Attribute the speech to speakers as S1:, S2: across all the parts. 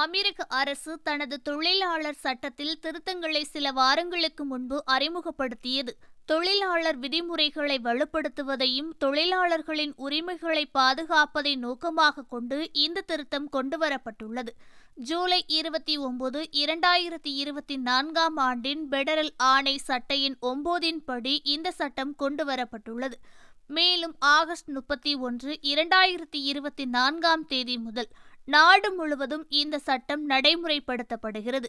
S1: அமெரிக்க அரசு தனது தொழிலாளர் சட்டத்தில் திருத்தங்களை சில வாரங்களுக்கு முன்பு அறிமுகப்படுத்தியது. தொழிலாளர் விதிமுறைகளை வலுப்படுத்துவதையும் தொழிலாளர்களின் உரிமைகளை பாதுகாப்பதை நோக்கமாக கொண்டு இந்த திருத்தம் கொண்டுவரப்பட்டுள்ளது. ஜூலை இருபத்தி ஒன்பது இரண்டாயிரத்தி இருபத்தி நான்காம் ஆண்டின் பெடரல் ஆணை சட்டையின் ஒன்பதின் படி இந்த சட்டம் கொண்டுவரப்பட்டுள்ளது. மேலும் ஆகஸ்ட் முப்பத்தி ஒன்று இரண்டாயிரத்தி இருபத்தி நான்காம் தேதி முதல் நாடு முழுவதும் இந்த சட்டம் நடைமுறைப்படுத்தப்படுகிறது.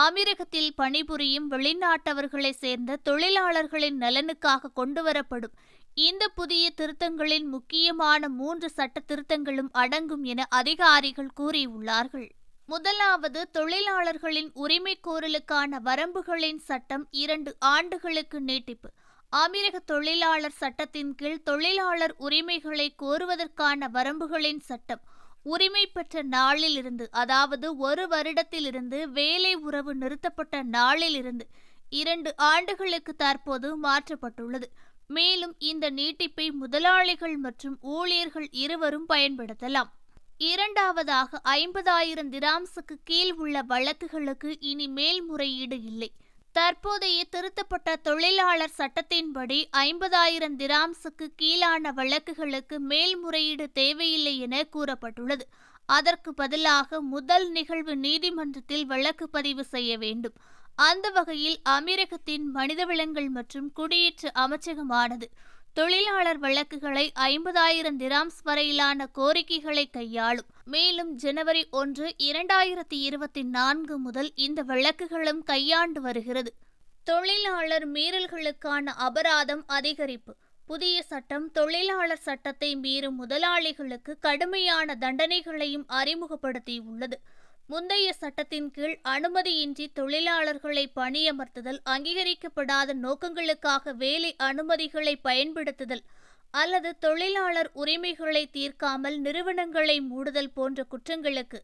S1: அமீரகத்தில் பணிபுரியும் வெளிநாட்டவர்களை சேர்ந்த தொழிலாளர்களின் நலனுக்காக கொண்டுவரப்படும் இந்த புதிய திருத்தங்களின் முக்கியமான மூன்று சட்ட திருத்தங்களும் அடங்கும் என அதிகாரிகள் கூறியுள்ளார்கள். முதலாவது தொழிலாளர்களின் உரிமை கோரலுக்கான வரம்புகளின் சட்டம் இரண்டு ஆண்டுகளுக்கு நீட்டிப்பு. அமீரக தொழிலாளர் சட்டத்தின் கீழ் தொழிலாளர் உரிமைகளை கோருவதற்கான வரம்புகளின் சட்டம் உரிமை பெற்ற நாளிலிருந்து அதாவது ஒரு வருடத்திலிருந்து வேலை உறவு நிறுத்தப்பட்ட நாளிலிருந்து இரண்டு ஆண்டுகளுக்கு தற்போது மாற்றப்பட்டுள்ளது. மேலும் இந்த நீட்டிப்பை முதலாளிகள் மற்றும் ஊழியர்கள் இருவரும் பயன்படுத்தலாம். இரண்டாவதாக ஐம்பதாயிரம் திராம்ஸுக்கு கீழ் உள்ள வழக்குகளுக்கு இனி மேல்முறையீடு இல்லை. தற்போதைய திருத்தப்பட்ட தொழிலாளர் சட்டத்தின்படி ஐம்பதாயிரம் திராம்ஸுக்கு கீழான வழக்குகளுக்கு மேல்முறையீடு தேவையில்லை என கூறப்பட்டுள்ளது. அதற்கு பதிலாக முதல் நிகழ்வு நீதிமன்றத்தில் வழக்கு பதிவு செய்ய வேண்டும். அந்த வகையில் அமீரகத்தின் மனிதவளங்கள் மற்றும் குடியேற்ற அமைச்சகமானது. தொழிலாளர் வழக்குகளை ஐம்பதாயிரம் திராம்ஸ் வரையிலான கோரிக்கைகளை கையாளும். மேலும் ஜனவரி ஒன்று இரண்டாயிரத்தி இருபத்தி நான்கு முதல் இந்த வழக்குகளும் கையாண்டு வருகிறது. தொழிலாளர் மீறல்களுக்கான அபராதம் அதிகரிப்பு. புதிய சட்டம் தொழிலாளர் சட்டத்தை மீறும் முதலாளிகளுக்கு கடுமையான தண்டனைகளையும் அறிமுகப்படுத்தியுள்ளது. முந்தைய சட்டத்தின் கீழ் அனுமதியின்றி தொழிலாளர்களை பணியமர்த்துதல் அங்கீகரிக்கப்படாத நோக்கங்களுக்காக வேலை அனுமதிகளை பயன்படுத்துதல் அல்லது தொழிலாளர் உரிமைகளை தீர்க்காமல் நிறுவனங்களை மூடுதல் போன்ற குற்றங்களுக்கு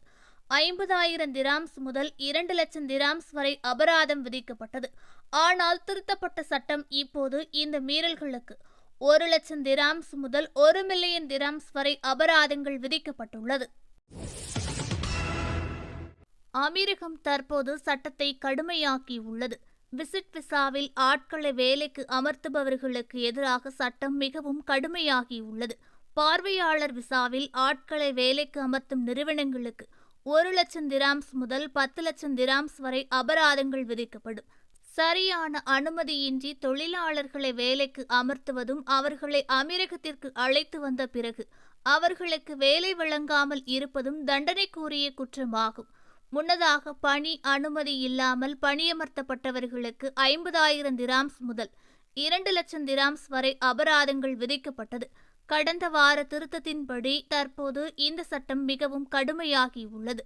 S1: ஐம்பதாயிரம் திராம்ஸ் முதல் இரண்டு லட்சம் திராம்ஸ் வரை அபராதம் விதிக்கப்பட்டது. ஆனால் திருத்தப்பட்ட சட்டம் இப்போது இந்த மீறல்களுக்கு ஒரு லட்சம் திராம்ஸ் முதல் ஒரு மில்லியன் திராம்ஸ் வரை அபராதங்கள் விதிக்கப்பட்டுள்ளது. அமீரகம் தற்போது சட்டத்தை கடுமையாக்கியுள்ளது. விசிட் விசாவில் ஆட்களை வேலைக்கு அமர்த்துபவர்களுக்கு எதிராக சட்டம் மிகவும் கடுமையாகியுள்ளது. பார்வையாளர் விசாவில் ஆட்களை வேலைக்கு அமர்த்தும் நிறுவனங்களுக்கு ஒரு லட்சம் திராம்ஸ் முதல் பத்து லட்சம் திராம்ஸ் வரை அபராதங்கள் விதிக்கப்படும். சரியான அனுமதியின்றி தொழிலாளர்களை வேலைக்கு அமர்த்துவதும் அவர்களை அமீரகத்திற்கு அழைத்து வந்த பிறகு அவர்களுக்கு வேலை வழங்காமல் இருப்பதும் தண்டனைக்குரிய குற்றமாகும். முன்னதாக பணி அனுமதி இல்லாமல் பணியமர்த்தப்பட்டவர்களுக்கு ஐம்பதாயிரம் திராம்ஸ் முதல் இரண்டு லட்சம் திராம்ஸ் வரை அபராதங்கள் விதிக்கப்பட்டது. கடந்த வார திருத்தத்தின்படி தற்போது இந்த சட்டம் மிகவும் கடுமையாகியுள்ளது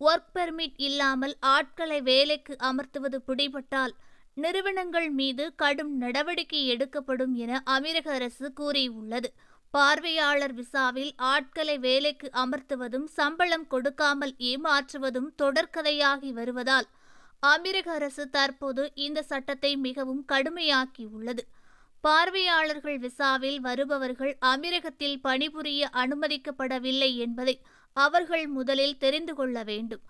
S1: ஒர்க் பெர்மிட் இல்லாமல் ஆட்களை வேலைக்கு அமர்த்துவது பிடிபட்டால் நிறுவனங்கள் மீது கடும் நடவடிக்கை எடுக்கப்படும் என அமீரக அரசு கூறியுள்ளது. பார்வையாளர் விசாவில் ஆட்களை வேலைக்கு அமர்த்துவதும் சம்பளம் கொடுக்காமல் ஏமாற்றுவதும் தொடர்கதையாகி வருவதால் அமீரக அரசு தற்போது இந்த சட்டத்தை மிகவும் கடுமையாக்கியுள்ளது. பார்வையாளர்கள் விசாவில் வருபவர்கள் அமீரகத்தில் பணிபுரிய அனுமதிக்கப்படவில்லை என்பதை அவர்கள் முதலில் தெரிந்து கொள்ள வேண்டும்.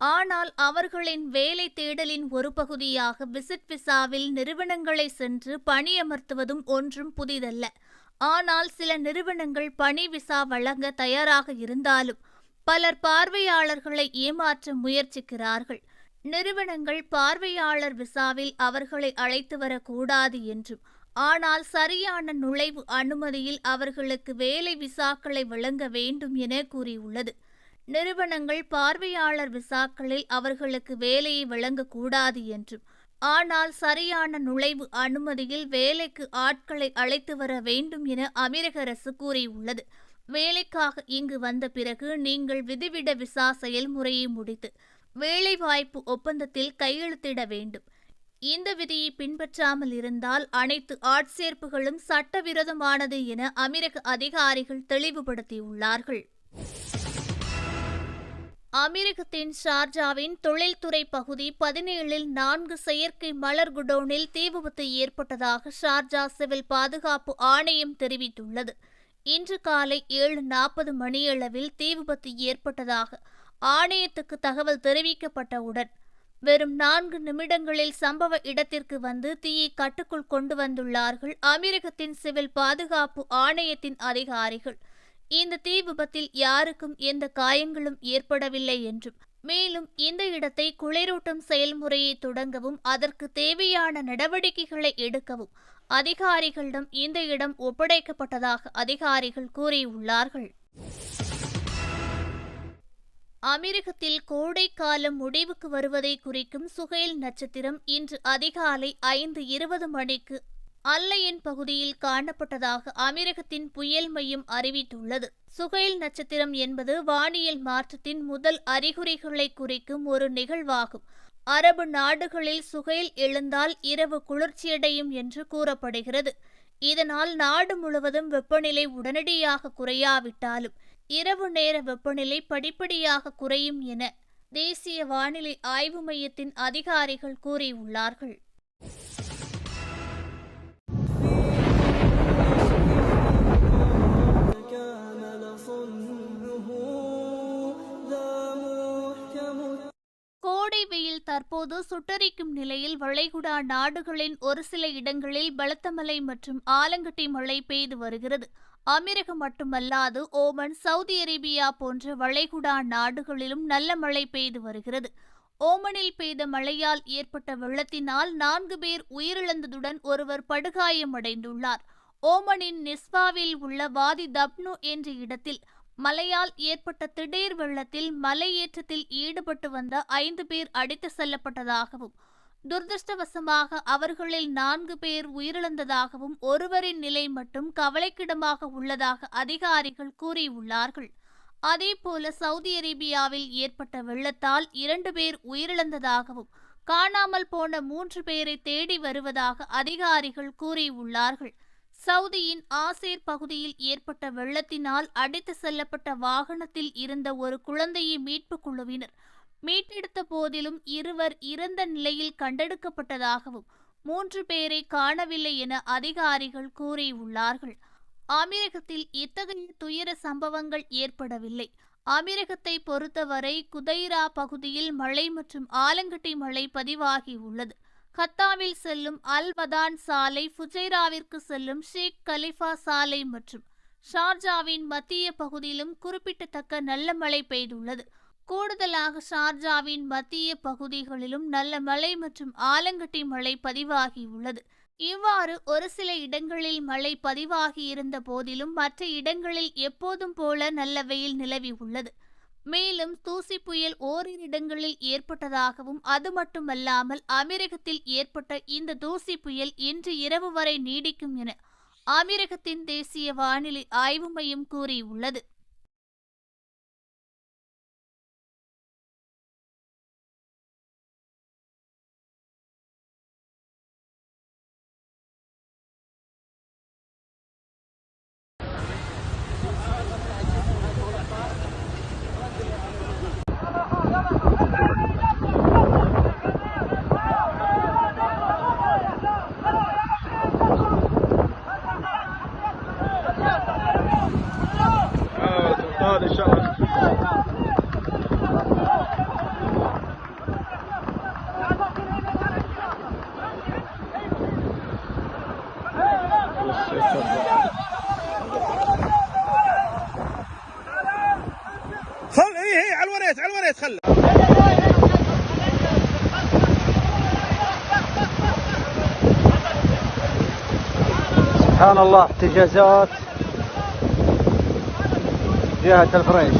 S1: ஆனால் அவர்களின் வேலை தேடலின் ஒரு பகுதியாக விசிட் விசாவில் நிறுவனங்களை சென்று பணியமர்த்துவதும் ஒன்றும் புதிதல்ல. ஆனால் சில நிறுவனங்கள் பணி விசா வழங்க தயாராக இருந்தாலும் பலர் பார்வையாளர்களை ஏமாற்ற முயற்சிக்கிறார்கள். நிறுவனங்கள் பார்வையாளர் விசாவில் அவர்களை அழைத்து வரக்கூடாது என்றும் ஆனால் சரியான நுழைவு அனுமதியில் அவர்களுக்கு வேலை விசாக்களை வழங்க வேண்டும் என கூறியுள்ளது. நிறுவனங்கள் பார்வையாளர் விசாக்களில் அவர்களுக்கு வேலையை வழங்கக்கூடாது என்றும் ஆனால் சரியான நுழைவு அனுமதியில் வேலைக்கு ஆட்களை அழைத்து வர வேண்டும் என அமெரிக்க அரசு கூறியுள்ளது. வேலைக்காக இங்கு வந்த பிறகு நீங்கள் விதிவிட விசா செயல்முறையை முடித்து வேலைவாய்ப்பு ஒப்பந்தத்தில் கையெழுத்திட வேண்டும். இந்த விதியை பின்பற்றாமல் இருந்தால் அனைத்து ஆட்சேர்ப்புகளும் சட்டவிரோதமானது என அமெரிக்க அதிகாரிகள் தெளிவுபடுத்தியுள்ளார்கள். அமெரிக்கத்தின் ஷார்ஜாவின் தொழில்துறை பகுதி பதினேழில் நான்கு செயற்கை மலர் குடோனில் தீ விபத்து ஏற்பட்டதாக ஷார்ஜா சிவில் பாதுகாப்பு ஆணையம் தெரிவித்துள்ளது. இன்று காலை ஏழு நாற்பது மணியளவில் தீ விபத்து ஏற்பட்டதாக ஆணையத்துக்கு தகவல் தெரிவிக்கப்பட்டவுடன் வெறும் நான்கு நிமிடங்களில் சம்பவ இடத்திற்கு வந்து தீயை கட்டுக்குள் கொண்டு வந்துள்ளார்கள் அமெரிக்கத்தின் சிவில் பாதுகாப்பு ஆணையத்தின் அதிகாரிகள். இந்த தீ விபத்தில் யாருக்கும் எந்த காயங்களும் ஏற்படவில்லை என்றும். மேலும் இந்த இடத்தை குளிரூட்டும் செயல்முறையை தொடங்கவும் அதற்கு தேவையான நடவடிக்கைகளை எடுக்கவும் அதிகாரிகளிடம் இந்த இடம் ஒப்படைக்கப்பட்டதாக அதிகாரிகள் கூறியுள்ளார்கள். அமெரிக்கத்தில் கோடை காலம் முடிவுக்கு வருவதை குறிக்கும் சுகைல் நட்சத்திரம் இன்று அதிகாலை ஐந்து இருபது மணிக்கு அல்லையன் பகுதியில் காணப்பட்டதாக அமீரகத்தின் புயல் மையம் அறிவித்துள்ளது. சுகைல் நட்சத்திரம் என்பது வானியல் மாற்றத்தின் முதல் அறிகுறிகளை குறிக்கும் ஒரு நிகழ்வாகும். அரபு நாடுகளில் சுகைல் எழுந்தால் இரவு குளிர்ச்சியடையும் என்று கூறப்படுகிறது. இதனால் நாடு முழுவதும் வெப்பநிலை உடனடியாக குறையாவிட்டாலும் இரவு நேர வெப்பநிலை படிப்படியாக குறையும் என தேசிய வானிலை ஆய்வு மையத்தின் அதிகாரிகள் கூறியுள்ளார்கள். தற்போது சுட்டரிக்கும் நிலையில் வளைகுடா நாடுகளின் ஒரு சில இடங்களில் பலத்த மழை மற்றும் ஆலங்கட்டி மழை பெய்து வருகிறது. அமெரிக்கா மட்டுமல்லாது ஓமன் சவுதி அரேபியா போன்ற வளைகுடா நாடுகளிலும் நல்ல மழை பெய்து வருகிறது. ஓமனில் பெய்த மழையால் ஏற்பட்ட வெள்ளத்தினால் நான்கு பேர் உயிரிழந்ததுடன் ஒருவர் படுகாயமடைந்துள்ளார். ஓமனின் நிஸ்வாவில் உள்ள வாதி தப்னு என்ற இடத்தில் மழையால் ஏற்பட்ட திடீர் வெள்ளத்தில் மலையேற்றத்தில் ஈடுபட்டு வந்த ஐந்து பேர் அடித்து செல்லப்பட்டதாகவும் துரதிருஷ்டவசமாக அவர்களில் நான்கு பேர் உயிரிழந்ததாகவும் ஒருவரின் நிலை மட்டும் கவலைக்கிடமாக உள்ளதாக அதிகாரிகள் கூறியுள்ளார்கள். அதேபோல சவுதி அரேபியாவில் ஏற்பட்ட வெள்ளத்தால் இரண்டு பேர் உயிரிழந்ததாகவும் காணாமல் போன மூன்று பேரை தேடி வருவதாக அதிகாரிகள் கூறியுள்ளார்கள். சவுதியின் ஆசேர் பகுதியில் ஏற்பட்ட வெள்ளத்தினால் அடித்து செல்லப்பட்ட வாகனத்தில் இருந்த ஒரு குழந்தையை மீட்பு குழுவினர் மீட்டெடுத்த போதிலும் இருவர் இறந்த நிலையில் கண்டெடுக்கப்பட்டதாகவும் மூன்று பேரை காணவில்லை என அதிகாரிகள் கூறியுள்ளார்கள். அமீரகத்தில் இத்தகைய துயர சம்பவங்கள் ஏற்படவில்லை. அமீரகத்தை பொறுத்தவரை குதைரா பகுதியில் மழை மற்றும் ஆலங்கட்டி மழை பதிவாகியுள்ளது கத்தாவில் செல்லும் அல் வதான் சாலை ஃபுஜைராவிற்கு செல்லும் ஷேக் கலிஃபா சாலை மற்றும் ஷார்ஜாவின் மத்திய பகுதியிலும் குறிப்பிடத்தக்க நல்ல மழை பெய்துள்ளது. கூடுதலாக ஷார்ஜாவின் மத்திய பகுதிகளிலும் நல்ல மழை மற்றும் ஆலங்கட்டி மழை பதிவாகியுள்ளது. இவ்வாறு ஒரு சில இடங்களில் மழை பதிவாகியிருந்த போதிலும் மற்ற இடங்களில் எப்போதும் போல நல்ல வெயில் நிலவி உள்ளது. மேலும் தூசி புயல் ஓரிரு இடங்களில் ஏற்பட்டதாகவும் அது மட்டுமல்லாமல் அமீரகத்தில் ஏற்பட்ட இந்த தூசி புயல் இன்று இரவு வரை நீடிக்கும் என அமீரகத்தின் தேசிய வானிலை ஆய்வு மையம் கூறியுள்ளது.
S2: سبحان الله احتجازات جهة الفرنش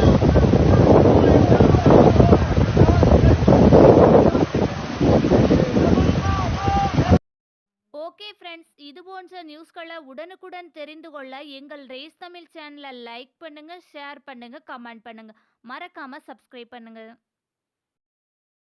S1: ஓகே ஃப்ரெண்ட்ஸ் இது போன்ற நியூஸ்களை உடனுக்குடன் தெரிந்து கொள்ள எங்கள் ரேஸ் தமிழ் சேனலை லைக் பண்ணுங்க ஷேர் பண்ணுங்க கமெண்ட் பண்ணுங்க மறக்காம சப்ஸ்கிரைப் பண்ணுங்க